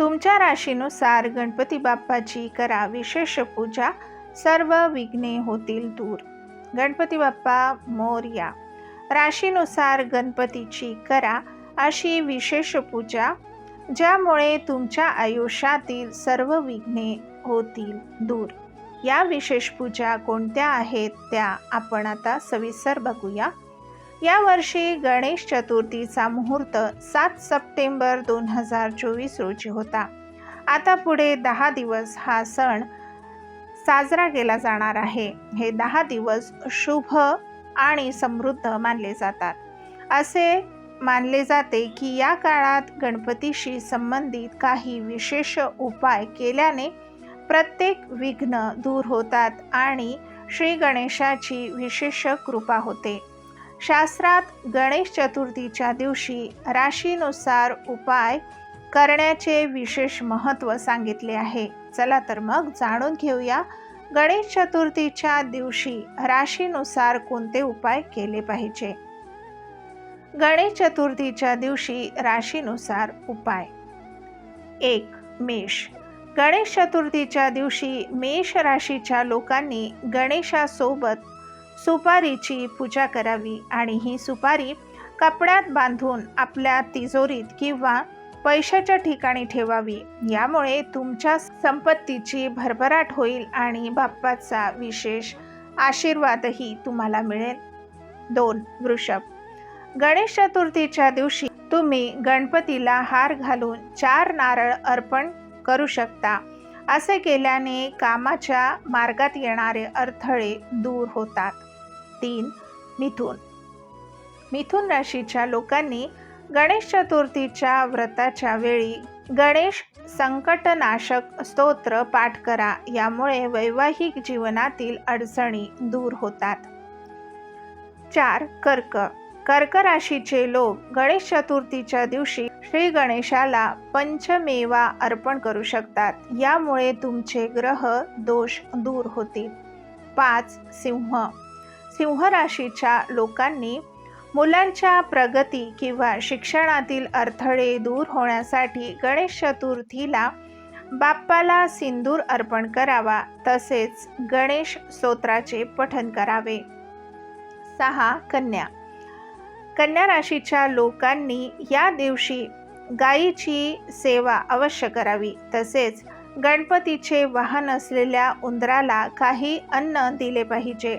तुमच्या राशीनुसार गणपती बाप्पाची करा विशेष पूजा. सर्व विघ्ने होतील दूर. गणपती बाप्पा मोर्या राशीनुसार गणपतीची करा अशी विशेष पूजा. ज्यामुळे तुमच्या आयुष्यातील सर्व विघ्ने होतील दूर. या विशेष पूजा कोणत्या आहेत त्या आपण आता सविस्तर बघूया. यावर्षी गणेश चतुर्थीचा मुहूर्त सात सप्टेंबर दोन हजार चोवीस रोजी होता. आता पुढे दहा दिवस हा सण साजरा केला जाणार आहे. हे दहा दिवस शुभ आणि समृद्ध मानले जातात. असे मानले जाते की या काळात गणपतीशी संबंधित काही विशेष उपाय केल्याने प्रत्येक विघ्न दूर होतात आणि श्री गणेशाची विशेष कृपा होते. शास्त्रात गणेश चतुर्थीच्या दिवशी राशीनुसार उपाय करण्याचे विशेष महत्त्व सांगितले आहे. चला तर मग जाणून घेऊया गणेश चतुर्थीच्या दिवशी राशीनुसार कोणते उपाय केले पाहिजे. गणेश चतुर्थीच्या दिवशी राशीनुसार उपाय. एक मेष. गणेश चतुर्थीच्या दिवशी मेष राशीच्या लोकांनी गणेशासोबत सुपारीची पूजा करावी आणि ही सुपारी कपड्यात बांधून आपल्या तिजोरीत किंवा पैशाच्या ठिकाणी ठेवावी. यामुळे तुमच्या संपत्तीची भरभराट होईल आणि बाप्पाचा विशेष आशीर्वादही तुम्हाला मिळेल. दोन वृषभ. गणेश चतुर्थीच्या दिवशी तुम्ही गणपतीला हार घालून चार नारळ अर्पण करू शकता. असे केल्याने कामाच्या मार्गात येणारे अडथळे दूर होतात. तीन मिथुन. मिथुन राशीच्या लोकांनी गणेश चतुर्थीच्या व्रताच्या वेळी गणेश संकटनाशक स्तोत्र पाठ करा यामुळे वैवाहिक जीवनातील अडचणी दूर होतात. चार कर्क. कर्क राशीचे लोक गणेश चतुर्थीच्या दिवशी श्री गणेशाला पंचमेवा अर्पण करू शकतात. यामुळे तुमचे ग्रह दोष दूर होतील. पाच सिंह. सिंह राशीच्या लोकांनी मुलांच्या प्रगती किंवा शिक्षणातील अडथळे दूर होण्यासाठी गणेश चतुर्थीला बाप्पाला सिंदूर अर्पण करावा तसेच गणेश स्तोत्राचे पठन करावे. सहा कन्या. कन्या राशीच्या लोकांनी या दिवशी गायीची सेवा अवश्य करावी. तसेच गणपतीचे वाहन असलेल्या उंदराला काही अन्न दिले पाहिजे.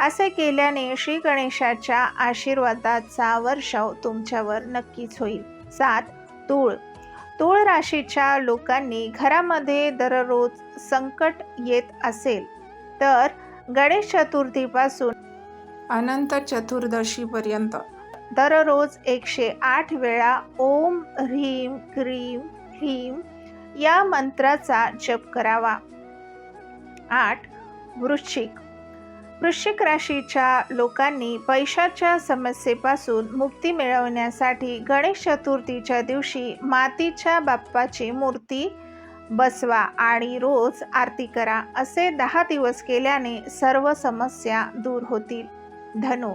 असे केल्याने श्री गणेशाच्या आशीर्वादाचा वर्षाव तुमच्यावर नक्कीच होईल. सात तूळ. तूळ राशीच्या लोकांनी घरामध्ये दररोज संकट येत असेल तर गणेश चतुर्थीपासून अनंत चतुर्दशीपर्यंत दररोज एकशे आठ वेळा ओम ह्रीम क्रीम ह्रीम या मंत्राचा जप करावा. आठ वृश्चिक. वृश्चिक राशीच्या लोकांनी पैशाच्या समस्येपासून मुक्ती मिळवण्यासाठी गणेश चतुर्थीच्या दिवशी मातीच्या बाप्पाची मूर्ती बसवा आणि रोज आरती करा असे दहा दिवस केल्याने सर्व समस्या दूर होतील. धनु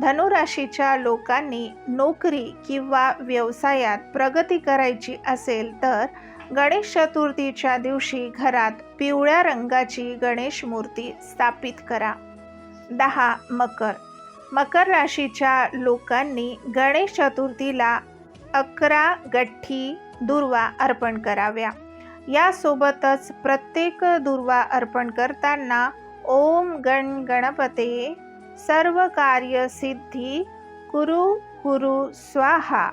धनुराशीच्या लोकांनी नोकरी किंवा व्यवसायात प्रगती करायची असेल तर गणेश चतुर्थीच्या दिवशी घरात पिवळ्या रंगाची गणेश मूर्ती स्थापित करा. दहा मकर. मकर राशीच्या लोकांनी गणेश चतुर्थीला अकरा गठ्ठी दुर्वा अर्पण कराव्या. यासोबतच प्रत्येक दुर्वा अर्पण करताना ओम गण गणपते सर्व कार्य सिद्धी कुरु कुरु स्वाहा.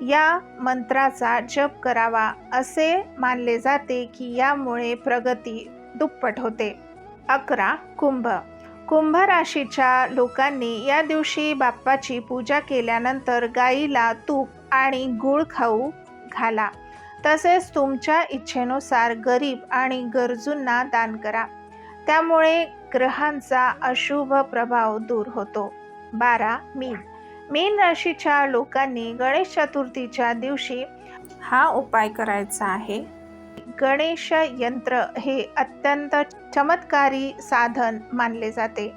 या मंत्राचा जप करावा असे मानले जाते की यामुळे प्रगती दुप्पट होते. अकरा कुंभ. कुंभ राशीच्या लोकांनी या दिवशी बाप्पाची पूजा केल्यानंतर गाईला तूप आणि गूळ खाऊ घाला. तसेच तुमच्या इच्छेनुसार गरीब आणि गरजूंना दान करा. त्यामुळे ग्रहांचा अशुभ प्रभाव दूर होतो. बारा मीन मीन राशीच्या लोकांनी गणेश चतुर्थीच्या दिवशी हा उपाय करायचा आहे. गणेश यंत्र हे अत्यंत चमत्कारी साधन मानले जाते.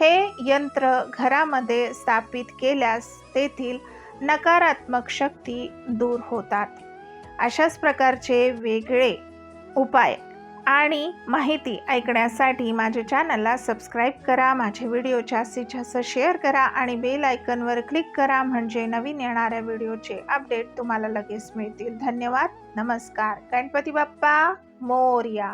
हे यंत्र घरामध्ये स्थापित केल्यास तेथील नकारात्मक शक्ती दूर होतात. अशाच प्रकारचे वेगळे उपाय आणि माहिती ऐकण्यासाठी माझ्या चॅनलला सबस्क्राईब करा माझे व्हिडिओ जास्तीत जास्त शेअर करा आणि बेल आयकनवर क्लिक करा म्हणजे नवीन येणाऱ्या व्हिडिओचे अपडेट तुम्हाला लगेच मिळतील. धन्यवाद. नमस्कार. गणपती बाप्पा मोर्या.